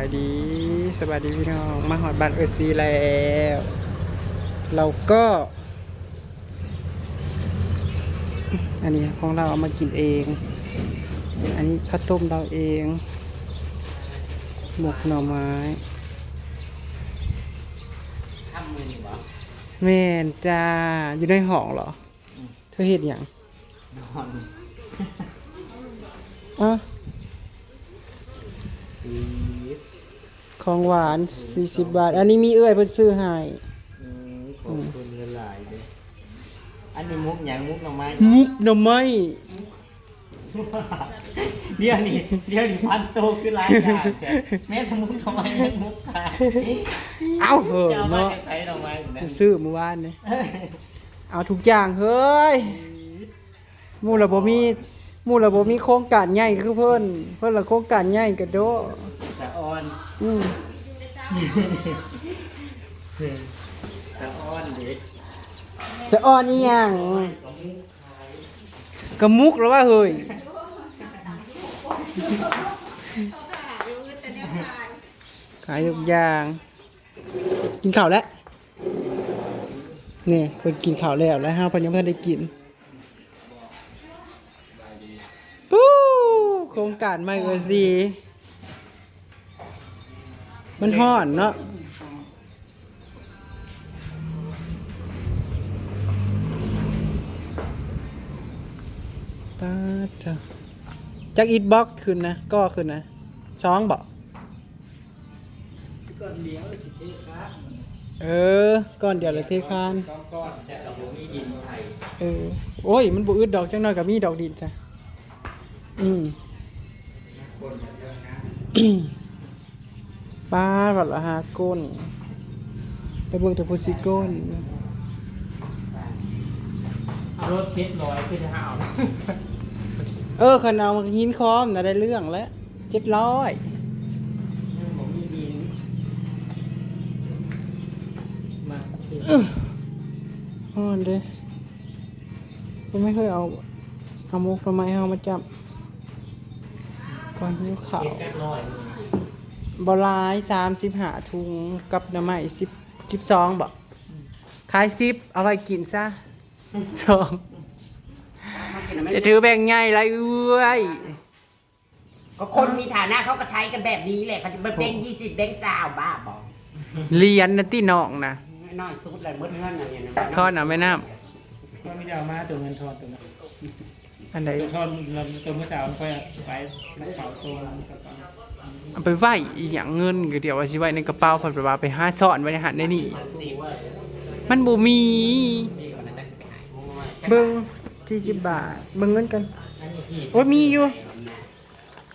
ายดีสบายดีพี่น้องมาหอดบ้านเออซีแล้ว เราก็ อันนี้ของเราเอามากินเอง อันนี้ข้าวต้มเราเองหมกหน่อไม้ทำมือนี่บ่แม่นจ้าอยู่ในห้องเหรอ เธอเห็นอย่างนอนอะปี๊ด ของหวาน 40 บาท อันนี้มีเอื้อยเพิ่นซื้อให้อืมขอบคุณหลายๆเลยอันนี้มุกหยังมุกหน่อไม้มุกหน่อไม้เดี๋ยวนี้เดี๋ยวนี้พันโตขึ้นหลายอย่างแท้แม่ทำมุกหน่อไม้ยังมุกขายเอ้าเหอะจะเอามาเนาะใส่หน่อไม้อยู่นั่นซื้อเมื่อวานนี่เอาทุกอย่างเฮ้ยหมู่ละบ่มีหมู่ละบ่มีโครงการใหญ่คือเพิ่นเพิ่นละโครงการใหญ่กระโดดตะออน อืมตะ ออนเด็กสะอ่อนอีหยังกระมุกแล้วว่าเฮ้ยขายทุกอย่าง กินข้าวแล้วนี่เพิ่นกินข้าวแล้วแล้วห้าพิ่นยังบ่ทันได้กินปู้โครงการใหม่เออสิ มันฮ้อนเนาะป้าจ้ะจักอีทบ็อกขึ้นนะ ก็ขึ้นนะสองบอกก้อนเดียวสิเทครับเออ ก้อนเดียวเลยเทคานสองก้อนแต่เราบ่มีดินใส่เออ โอ้ย มันบุอึดดอกจังหน่อยกับมีดอกดินจ้ะอืม ป้าบัดละหาก้นไปเบิ่งแต่พูสิก้นเอารถเจ็ดร้อยขึ้นห้าเอาเออคันเอามาหินคอมนะได้เรื่องแล้วเจ็ดร้อยผมมีดินมาอ่อนเด้ก็ไม่เคยเอาเอามุกทำไมเอามาจับก่อนหิวข่าวเก็บกันร้อย บอลายสามสิบหาทุงกับน้ำใหม่สิบสิบสองบอกขายสิบเอาไว้กินซะสองจะถือแบ่งใหญ่ไรเอ้ยก็คนมีฐานะเขาก็ใช้กันแบบนี้แหละเขาจะมาเป็นยี่สิบเด้งสาวบ้าบอกเรียนนะที่น้องนะน้อยสุดเลยเมื่อเงินอะไรเนี่ยนะทอดเอาไหม่น้ก็ไม่ได้เอามาตัวเงินทอนตัวนั้นำ อันไหนตัวทอนเราตัวเมื่อสาวไปไปเผาโซนกับตอนเอาไปไหวอีหยังเงินก็เดี๋ยวเอาชิไว้ในกระเป๋าเพันไปว่าไปห้าซ่อนไว้ในหันในนี่ มันบ่มี เบิ้งสี่สิบบาทเบิ้งเงินกันอันนี้พี่โอ้ยมีอยู่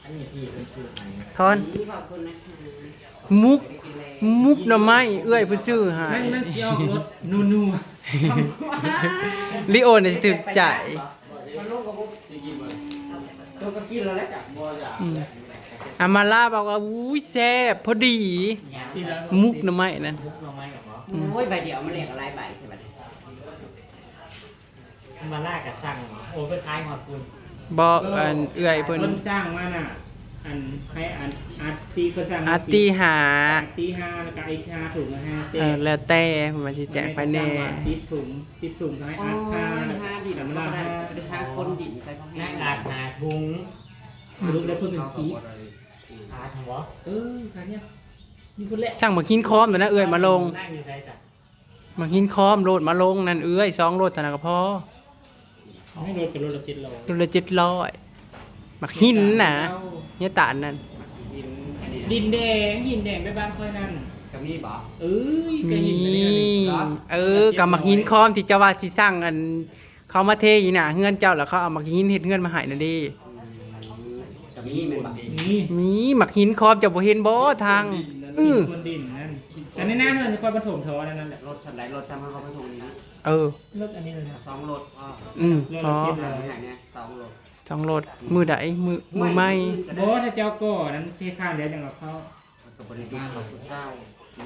อันนี้พี่เป็นซื้อไหนทอนนี่ขอบคุณนะคะมุกมุกหน่อไม้เอื้อยผู้ซื้อให้นั่นนั่นสิออกรถนูนูลิโอเนี่ยสิถึกใจ มันลูกกับพวกตัวก็กินแล้วแหละจ้ะอืมอามาล่าบอกว่าอุ้ยแซ่บพอดี สิแล้วมุกหน่อไม้นั่น มุกลงไม้กับหมอโอ้ยใบเดียวมันเรียกอะไรใบใช่ไหมมาล่ากับสั่งโอ้ไปท้ายหอดคุณบอกอันเอื้อยเพิ่น เพิ่นสร้างมาน่ะ อันให้อันอาร์ตีก็สร้างอาร์ตีหาอาร์ตีห้าแล้วก็ไอ้ห้าถุงละห้าเจ็เออแล้วแต่มันสิแจกภายในสิบถุงสิบถุงก็ให้โอ้อาร์ยห้าห้าดินแต่มัมันนละละห้าห้าห้าคนดินใส่พ่อนัแม่กอาดหาทุงสรุปแล้วเพิ่นเป็นสีอาดหัวเออการเนี้ยนี่คนแหละสั่งมากินคอมแต่นะเอื้อยมาลงนั่งอยู่ใส่จ้ะมากินคอมโหลดมาลงนั่นเอื้อยสองโหลดเท่านั้นก็พอให้รถกับรถละเจ็ดโลโหลดละเจ็ดร้อย มาหินนะเนี่ยตาลนั่นดินอันนี้ดินแดงหินแดงไปบ้านค่อยนั่นก็มีบอกเอ้ยก็มีหินอันนี้อันนี้เออกับมาหินคอมที่เจ้าว่าสิสั่งอัน เขามาเทอีน่ะเฮือนเจ้าแล้วเขาเอามาหินเฮ็ดเฮือนมาให้นั่นเดิก็มีเป็นบอกนี่มีหมักหินคอมจะบ่เห็นบ่ทางอื้อคนดินนั่นแต่ในหน้าเธอจะคอยผสมทอนั่นแหละรถชั้นไหนรถชั้นเขาไปทงนี้เออรถอันนี้เลยนะสองรถอ๋ออืมพออย่างเนี้ยสองรถ สองโหลดมือใดมือมือไม่โอ้ถ้าเจ้าก่อนั้นเทข้ามแล้วจังหวะเขากับบริการของคุณเจ้า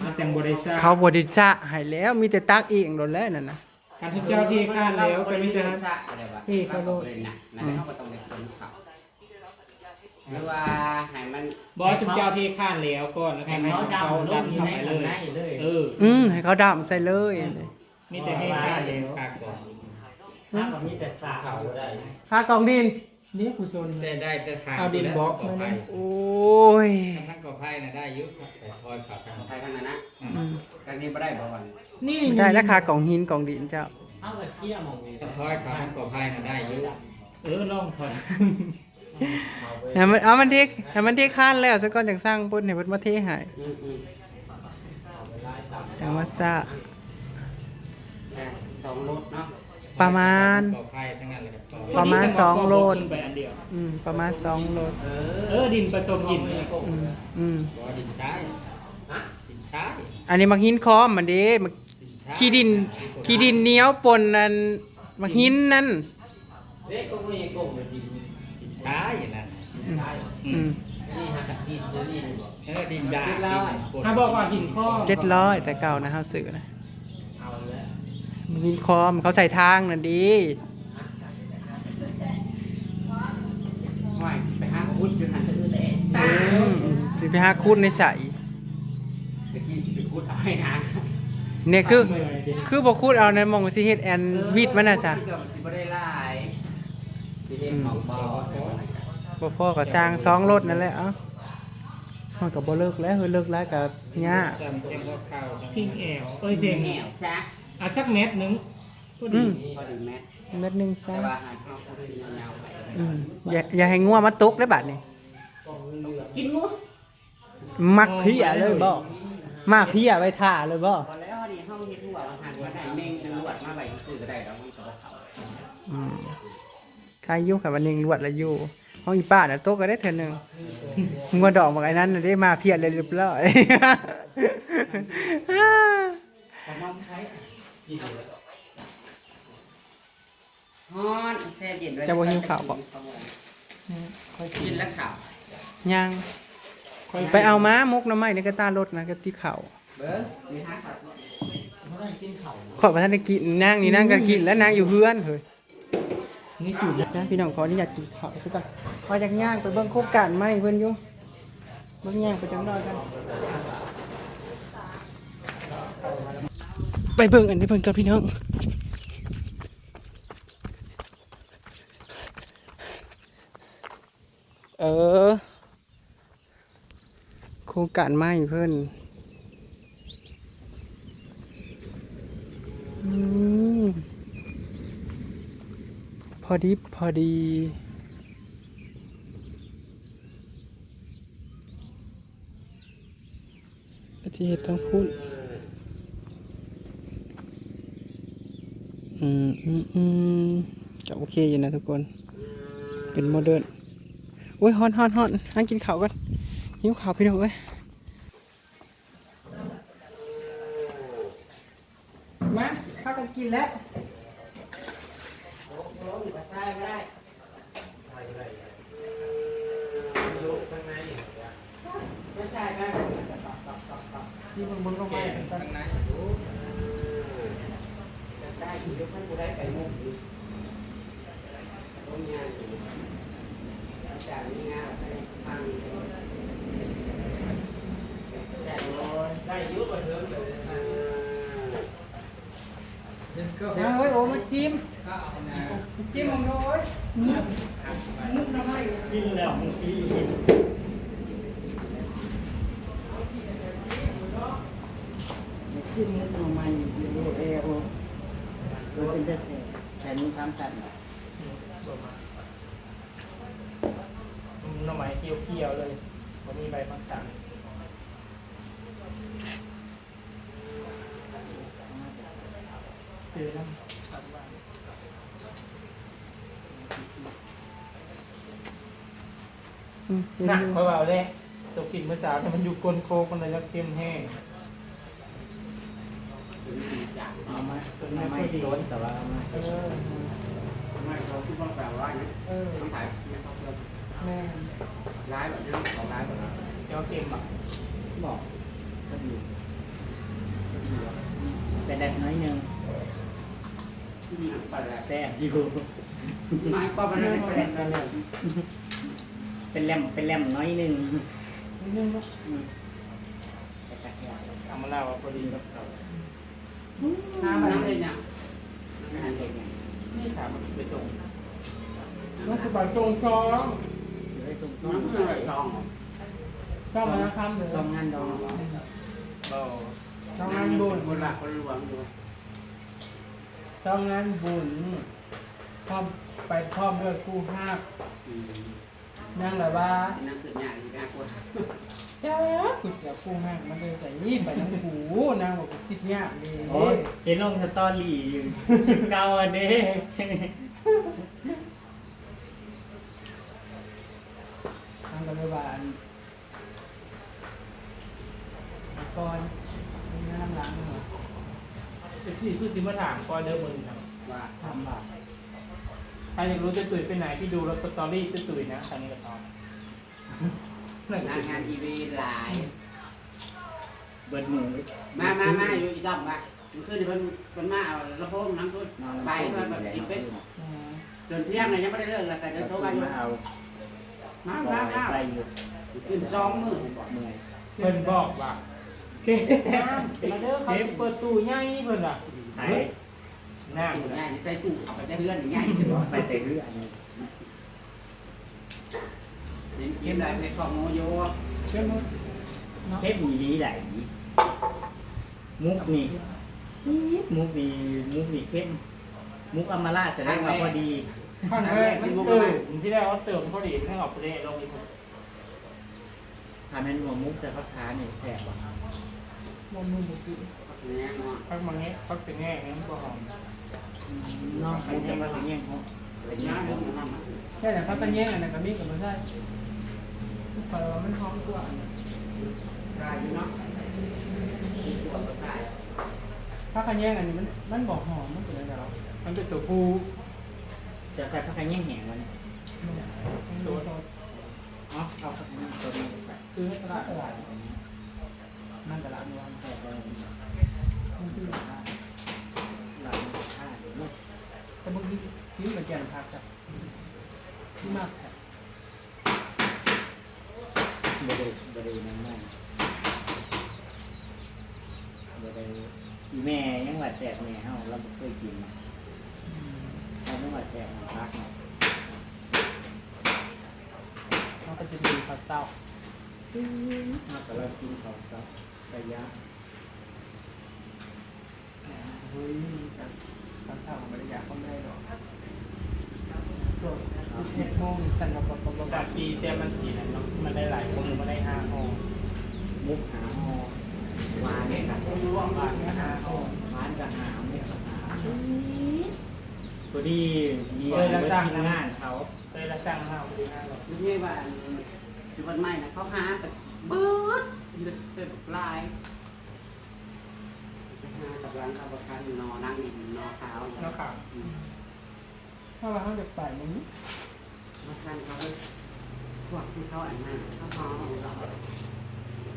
มันจังบริษัทเขาบริจาคให้แล้วมีแต่ตักเองโดนแล้วนั่นน่ะการที่เจ้าเทข้ามแล้วก็ไมแต่จะอะไรวะที่เขาโลดเลยนะนั่นเขาก็ต้องไปคนเขาอหรือว่าให้มันบอสจุดเจ้าที่ข้านแล้วก่อนแล้วให้ให้เขาเขาดำลดำงอยู่เข้าในไปข้างเลในยเลยเอออืมให้เขาดำใส่เลยมีแต่ให้ข้านแล้วข้าก่อนถ้าก็มีแต่สาเขาได้ค่ากองดินเนี่ยกูโซนแต่ได้แต่ทางเอาดินบล็อกมามาไผ่เนี่ยโอ้ยทั้งกอไผ่น่ะได้อยุแต่ทอยขาทางใครทางนั้นนะอืมอืมกันนี้บ่ได้บ่วันนี่ไม่ได้ราคากองหินกองดินเจ้าเอาไปเที่ยวมองนี่แต่ทอยขาทั้งกอไผ่น่ะได้อยุเออลองถอยเอาไปให้มันเอามันเด็กให้มันเด็กค้านแล้วซะก่อนจังสร้างปุ่นให้เพิ่นมาเทให้อืมอืมเอาไปไล่ตามจังว่าซะแค่สองรถเนาะ ประมาณกอไผ่ทั้งนั้นเลยครับต่อประมาณสองโลขึ้นไปอันเดียวอืมประมาณ2โลเอเอออดินผสมหินเนี่ยอืมอืมบ่ดินชายฮะดินชายอันนี้มักหินคอมมันเด้มักดินชายขี้ดินขี้ดินเหนียวปนนั่นมักหินนั่นเด็กก็ไม่ยังโกงไปดินดินชายอย่างนั้นใช่อืมนี่ฮะดินเจอนี่บอกเออดินดาดินปน ถ้าบอกว่าหินข้อ เจ็ดร้อยแต่เก่านะเฮาซื้อนะเอาแล้ว หินคอมเขาใส่ทางนั่นดีว่าไปหาพุทธอยู่หันจะอื้อแหล่ตาอืมสิไปหาคูดในใสตะกี้สิไปพุทธเอาให้นะเนี่ยคือคือบ่คูดเอาในหมองสิเฮ็ดแอนวิดมันน่ะซะเกือบสิบ่ได้หลายสิเฮ็ดของบ่ใช่บ่ไหนกันบ่พอก็สร้างสองรถนั่นแหละเอ้ามันก็บ่เลิกแล้วเฮ้ยเลิกแล้วก็ยากซ้ำเพียงก็เข้าทั้งพิงแอวเอ้ยเพลงแนวซะ อะสักเม็ดหนึงพออืดีมพอดีแม่เม็ดหนึงแต่ซะว่าหาข้าวพุทธยาวๆไปอืมอย่าอย่าให้งัวมาตกได้บัดนี้กินงูมักเพียเลยบ่มาเพียไว้ท่าเลยบ่พอแล้วนี่เฮาเฮ็ดหัวเราหันมาได้เม่งจังหวัดมาไว้ซื้อก็ได้ดอกมันก็บ่เข้าอืมใครอยู่กับวันหนึงรวดละอยู่ห้องอีป้าน่ะตกก็ได้เทื่อหนึงงัวดอกบักไอ้นั้นน่ะได้มาเพียเลยเรียบร้อยขนมไทย ฮอนแช่เย็นไว้จะบ่หิวข้าวบ่กินแล้วข้าวยังไปเอาม้ามุกน้ำไม้ในกระตารถนะกระติเข่าเบ้อสิหาสัตว์เขาได้กินเขาขอประทานได้กินนางนี่นางก็กินแล้วนางอยู่เฮือนเฮ้ยนี่จุดนะพี่น้องขออนุญาตกินข้าวสักก่อนมาจากย่างไปเบิ่งโครงการไหมเพิ่นอยู่เบิ่งย่างไปจังดอยกัน ไปเบิ่งอันนี้เพิ่นกับพี่น้องเออโครงการไหมเพิ่นอพอดีพอดีที่เห็ดต้องพูด อืมอืมอืมก็โอเคอยู่นะทุกคน เป็นโมเดิร์นโอ้ยฮอนฮอนฮอนให้กินข้าวกันหิวข้าวพี่น้องเอ้ยมาพากันกินแล้วร้อนก็ใส่ไม่ได้ไม่ใช่ไหมซีมึงมึงลงมาข้างใน ได้อยู่ยกให้กูได้ไก่มุกอยู่ต้องงานอยู่อาจารย์มีงานให้ฟังแต่โอ้ยได้ยุบไปเถอะเลยอ่าเอาเฮ้ยโอ้มาจิ้มข้าวนะจิ้มของโอ้ยมุกมุกน้ำไม้กินแล้วมึงกินซื้อมุกมาใหม่อยู่เอโอ สูเป็นเดสใส่มุกสามสันหน่อไม้เคี้ยวๆเลยวันนี้ใบมักสังซื้อน้ำอืมหนักเพราะว่าเอาเลยตัวกินเมื่อสาวมันอยู่ก้นโคกันเลยจะเค็มแห้ง เอามาเอามาสดแต่ว่าเอามาเออเอามาเขาคิดว่าแปลว่าเนี่ยเออต้องถ่ายเนี่ยเขาเริ่มแม่ร้ายแบบนี้ของร้ายแบบนี้นเดี๋ยวเค็มอะบอกก็ดีเป็นแดกน้อยหนึ่งแซ่บอยู่หมายความว่ามันเป็นแดกน้อยนึงเป็นแลมเป็นแลมน้อยหนึงนิดนึงเนาะอืมไปตักยาเอามาเล่าว่าพอดีกับเขาห้า น้ำบาทเลยเนี่ยเด็กไงนี่ถามมันไปส่งนั่นคือบาทตรงซองซื้อให้ส่งช่องน้ำอะไรทองต้องมานะครับเดี๋ยวซองงานดองจ้องงานบุญคนละคนหลวงอยู่ต้องงานบุญพร้อมไปพร้อมด้วยกู้ห้านั่งแบบว่านั่นคือยากอีกนะคน จ้ากูจะกู้ห้าบมันเลยใส่ยี่ไปทั้งหูนางบอกกูคิดยากเลยโอ้ยเห็นลงสตอรี่อยู่คลิปเก่าอันนี้ทางกันเลยว่าอันก่อนมีน้ำล้างเหรอเอ็กซี่คือซิมาถามก่อนเดิมมึงครับว่าทำบาปใครอยากรู้จะตุ๋ยไปไหนพี่ดูรถสตอรี่จะตุ๋ยนะทางนี้ก็ตอบ นั่นงานงานอีเวนต์หลาย เบิดหมูมามามาอยู่อีดอมมามันขึ้นมันมันมาเอาละโพงน้ำตุ้นไปมันแบบอีเป็นอืมจนเที่ยงเลยยังไม่ได้เลิกแล้วแต่จะโทรมาอยู่มาเอามาปล่มาอยมาไปอยู่ขึ้นสองมือเมื่อยเพิ่นบอกว่ามาเด้อเขาสิเปิดตู้ใหญ่เพิ่นอะหายหน้าถูเพิ่กนง่าอะยใช้ตู้เอาไปได้เพื่อนง่ายเลยไปแต่เรื่องเห็น กินอะไรในกล่องโมโยเชื่อมั้ยเนาะเทปมีดีไหลมุกนี่มุกนี่มุกนี่เข้ม มุกอมาราแสดงว่าพอดี ข้างแรกมันมันเติมที่แรกว่าเติมพอดีให้ออกไปเล่ลงอีกทำให้หัวมุกแต่พักขาเนี่ยแสบว่ะมันมือมือกี้เนี่ยเนาะพักมาเงี้ยพักเป็นแง่งั้นก็หอมนอกมุกจะมาเป็นแย่งเขาเป็นแย่น้างเขามึงทำมาแค่แต่พักกันแย่งอันนั้นก็มีกับมันได้พอ เรามันหอมกว่าอันนั้นได้อยู่เนาะกินตัวก็ใส่พักกันแย่งอันนี้มันมันบอกหอมมันเป็นอะไรหรอมันเป็นตัวผู้จะใส่พักขาแย่งแหงมันโซดอ๋อเอาพักนี้ตัวนี้ใส่ซื้อในตลาดตลาดมันตลาดนวลใส่ไปมันคือหลังข้าเดี๋ยวนี้แต่บางทีกินกับแกงผักครับที่มากครั บบริบรินั่นไม่บริแม่ยังหวัดแสบแม่เฮาเราไม่เคยกินนะเราไม่หวัดแสบของพักเนาะมันก็จะมีผัดเศร้าเฮาก็เรากินข้าวซับระยะเฮ้ยผัดเศร้าบริยาเขาไม่ได้หรอก สิบเอ็ดโมงสั่งกับกับกับปีเต็มมันสีนั่นเนาะมันได้หลายคนมันได้ห้าห้องมุกหาห้อหวานเนี่ยค่ะรวมบาทก็ห้าห้องวานกับหามุกกับหาตัวที่มีเออแล้วสร้างทีมงานเขาเคยละสร้างห้าปีห้าหรอกนี่ใช่ว่าอยู่วันใหม่นะเขาหาไปเบิดเต็มลายหากับร้านข้าวประทานนอนั่งอยู่นอขาวเนาะค่ะ ถ้าเราเข้าจากป่ายมันมาทานเขาพวกที่เขาอันนั้นเขาพอเรา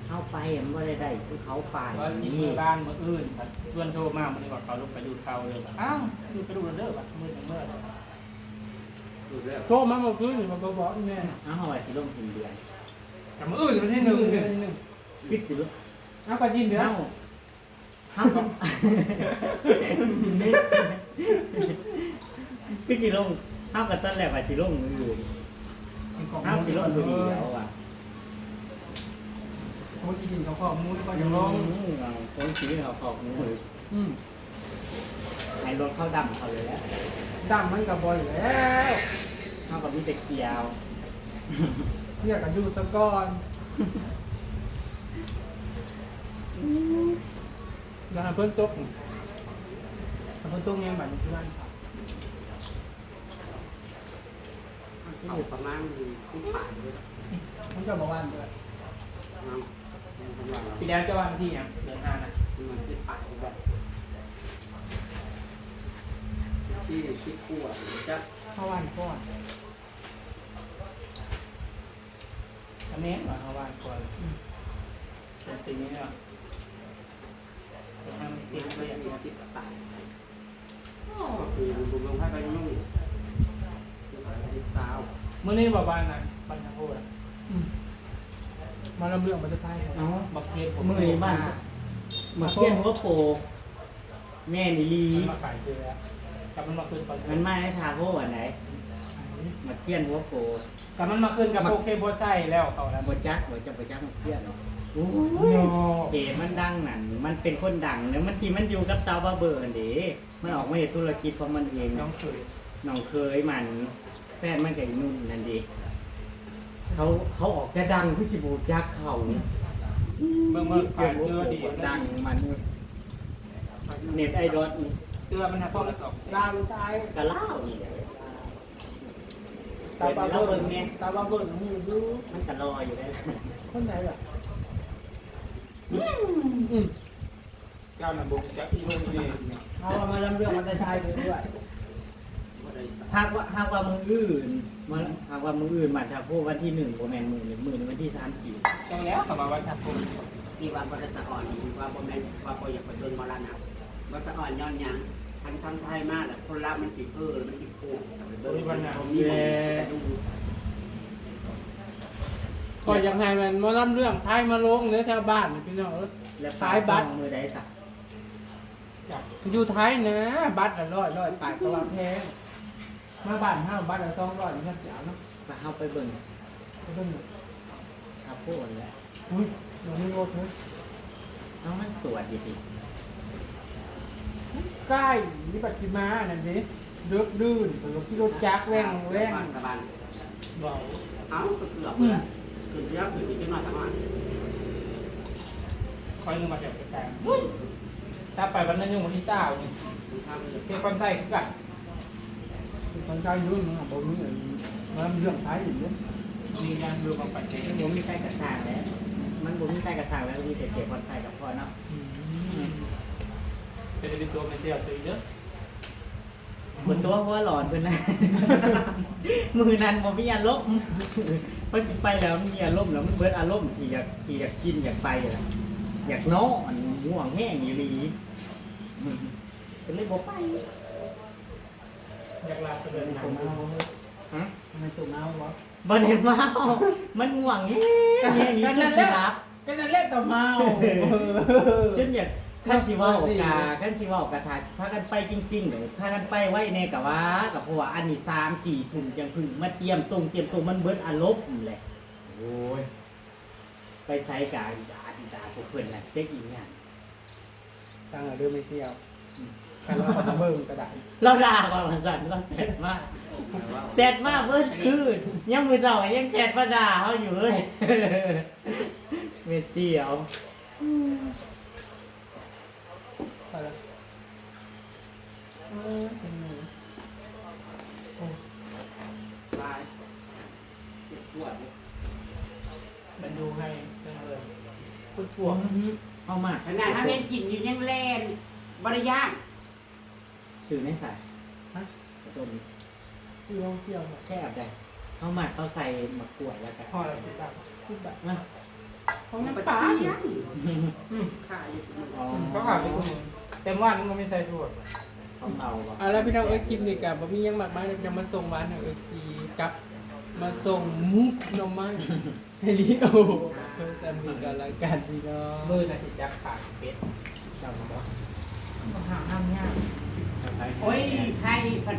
เข้าไปมันว่าได้ได้คือเขาไปว่าสิมือบ้านมืออื่นครับชวนโทรมามันบอกเขาลุกไปดูเขาเลยอ้าวดูไปดูเด้อแบบมือหนึ่งเมื่อดูเรื่องโทรมาเมื่อคืนมันก็บอกแม่เอาหอยสิลงกินเดือนแต่มืออื่นมันที่หนึ่งเดือนหนึ่งคิดสิลูกเอาก็ยินเดือนเอ้าเอ้าก็ คือสิลงเอ้ากับต้นแรกว่าสิลงมืออื่นเอ้าสิลงตัวเดียวอะโอ้ยกินเขาขอบมูลก็ก็ยัยังงร้ร้อองงคนชีวิตเขาขอบมืออืมให้รถเข้าดำเขาเลยแล้วดำมันกับบอยแล้วเข้ากับมีแต่เกียวเรียกกันดูสะก่อนแล้วเพิ่นตกเพิ่นตกยังบัดนี้ที่บ้าน ที่อยู่ประมาณสิบบาทเลยมันก็บอกว่าเดือนเนาะมันว่าเราปีแล้วจะวันที่เนี่ยเดือนห้านะมันสิบบาทแบบที่ที่คู่อะจะเข้าวันก่อนอันนี้เหรอเอาวันก่อนเป็นปีนี้เนาะทำปีมันนี้ก็ก็ยัยังงมีมีสิบบาทคือบุญลงให้ไปนุ่ง สาวเมื่อนี้บอกบ้านนะปัญญาโพดมาลำเรื่องมันจะใช่เอ้าบักเก็ตผมมือนี่บ้านมาเที่ยงหัวโปแม่นิลีมันมาขายเสื้อกับมันมาขึ้นก่อนมันมาในทาโพอันไหนมาเที่ยงหัวโปกับมันมาขึ้นกับโอเคโบใช่แล้วเขาแล้วบจักบจักบจักมาเที่ยงโอ้โอ้ยเอ๋มันดังนั่นมันเป็นคนดังเนอะมันทีมันอยู่กับเตาบาเบอร์อันเดีมันออกมาเหตุธุรกิจของมันเองน้องเคยน้องเคยมันแฟนมันกับอีนุ่นนั่นดีเขาเขาออกจะดังพี่สิบูจักเขาเมื่อเมื่อเกี่ขายยวเสื้อกับดีดังมันเน็ตไอดอลเสื้อมันทำพวกละสองลาลูกชายกะเล่านี่แหละตาตาบาบาเบิ้เบิ้งงเนี่ยตาบาเบิ้งมีอยู่มันกะลอยอยู่ได้คนไหนล่ะเจ้าหน้าบุกจากอีโรงเรียนเอามาลำเรื่องมันจะใช่ไปด้วย หากว่าหากว่ามืออื่นมันหากว่ามืออื่นมันถ้าพูดวันที่หนึ่งโบแมนมือหนึ่งมือหนึ่งวันที่สามสี่ตรงแล้วกลับมาวัดชักคุณที่ว่าบริษัทอ่อนว่าบ่แม่นว่าบ่อยากไปโดนมรณะบริษัทอ่อนย้อนหยังทันทำไทยมากแหละคนเรามันสิเพ้อมันสิโกงผมมีมันจะดูก็ยังไงมันมาลำเรื่องไทยมาลงเนื้อชาวบ้านนี่พี่น้องและขายบัตรมือใดสักจับอยู่ไทยนะ บัตรละร้อยร้อยปลายก็ว่าแพง มาบ้านห้าบัตรละสองร้อยนี่ก็เสียเนาะมาเข้าไปเบิ่งก็ต้องถ้าพูดแล้วอุ้ยเดี๋ยวนี้รถนะเอามันตรวจดีดีใกล้นี่ปัจจิมานั่นดิเดือดดื่นหรือที่รถจักรแว่งแว่งสบายเบาเอ้าก็เกือบเลยคือเยอะคืออีกน้อยทั้งวันคอยนึงมาเดี๋ยวไปแต่งถ้าไปวันนั้นยังวันที่เก้านี่ทำอยู่เที่ยวคนใส่คือกัน คนใกล้ยุ่นนะบอกนี่มาลำเรื่องไทยอยู่เนี่ยมีงานดูของปัจจัยมันบ่มีใต้กระสางแล้ว มันบ่มีใต้กระสางแล้วมีแต่เก็บคนใส่กับพ่อเนาะเป็นเป็นตัวไม่เที่ยวตัวเยอะบนตัวหัวหลอนเพิ่นนะมือนั้นบ่มีอารมณ์พอสิไปแล้วมีอารมณ์แล้วมันเบิดอารมณ์ที่อยากที่อยากกินอยากไปล่ะอยากนอนง่วงแห้งอีหลีอืมก็เลยบ่ไป อยากลาไปเดินตุ่ทางมเอาฮะไม่ตุ่มเอาวะบ่ได้เมา มันง่วงแห้งแห้งอีจนสิรับก็นั่นแหละต่อเมาจนอยากขั้นสิเว่ากาขั้นสิเว่ากาทาพากันไปจริงๆเลยพากันไปไว้แน่กะว่ากับเพราะว่าอันนี้สามสี่ถุงจังพึ่งมาเตรียมตรงเตรียมตรงมันเบิดอารมณ์แหละ โอ้ยไปไซกาอีดาอีดาพวกเพื่อนน่ะเจ๊กอีกอย่างตั้งแต่เดิมไม่เที่ยว กันเราขอเบิ่งกระดาษเราด่าก่อนวันสันเราแซดมากแซดมากเบิดคืนยังมือเจ้ายังแซดมาด่าเขาอยู่เลยเมสซี่เอาไปแล้วเออเป็นไงตายเจ็บปวดมันดูให้จังเลยพูดพวงเอามาขนาดถ้าเป็นกินอยู่ยังแลนบริยาน สื่อในสายฮะกระต้มเที่ยวเที่ยวแซ่บได้เอามาเขาใส่มะกรูดแล้วกันพ่อเราสิครับสิบบาทมาของมันน้ำไปปลาซื้อเนี่ยัยงขายอยู่อ๋อก็ขาดไปคนหนึ่งแต่ว่ามันไม่ใส่ถั่วเขาเบาป่ะเอาแล้วพี่น้องเอ้ยคลิปนี้กับบะมียังมากมายจะมาส่งหวานให้เอ้ยซีกับ มาส่งมุกหน่อไม้ให้ลิโอเพื่อสามีกับรายการพี่น้องมือน่ะสิจับขาดเป็ดเจ้าบอกห้ามห้ามยาก เอา